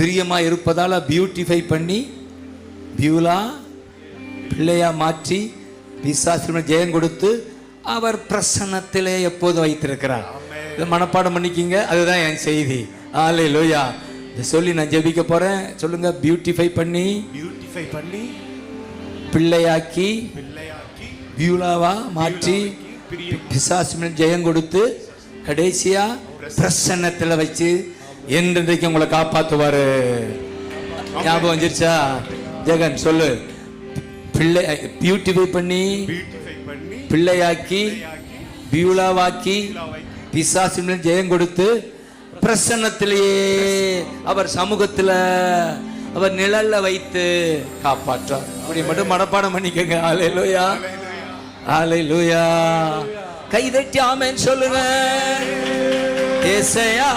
பிரியமா இருப்பதால பியூட்டிஃபை பண்ணி பியூலா பிள்ளையா மாற்றி பிசாசின் ஜெயம் கொடுத்து அவர் பிரசன்னத்திலே எப்போதும் வைத்திருக்கிறார்? இதை மனப்பாடம் பண்ணிக்கிங்க அதுதான் என் செய்தி. ஆலே லோயா சொல்லி நான் ஜெபிக்க போறேன். சொல்லுங்க பியூட்டிஃபை பண்ணி பியூட்டிஃபை பண்ணி பிள்ளையாக்கி பிள்ளையாக்கி பியூலாவா மாற்றி பிசாசின் ஜெயம் கொடுத்து கடைசியா பிரசன்னத்துல வச்சு என்றைக்கு உங்களை காப்பாத்துவாரு ஞாபகம் வந்துருச்சா? ஜெகன் சொல்லு. பிள்ளை பியூட்டிஃபை பண்ணி பிள்ளையாக்கி பியூலாவாக்கி பிசாசின் ஜெயம் கொடுத்து பிரசன்னத்திலேயே அவர் சமூகத்துல அவர் நிழல்ல வைத்து காப்பாற்றார். இப்படி மட்டும் மனப்பாடம் பண்ணிக்கங்க. ஆலையிலோயா ஆலையிலோயா கை தட்டி ஆமென் சொல்லுங்க. ஏசையா.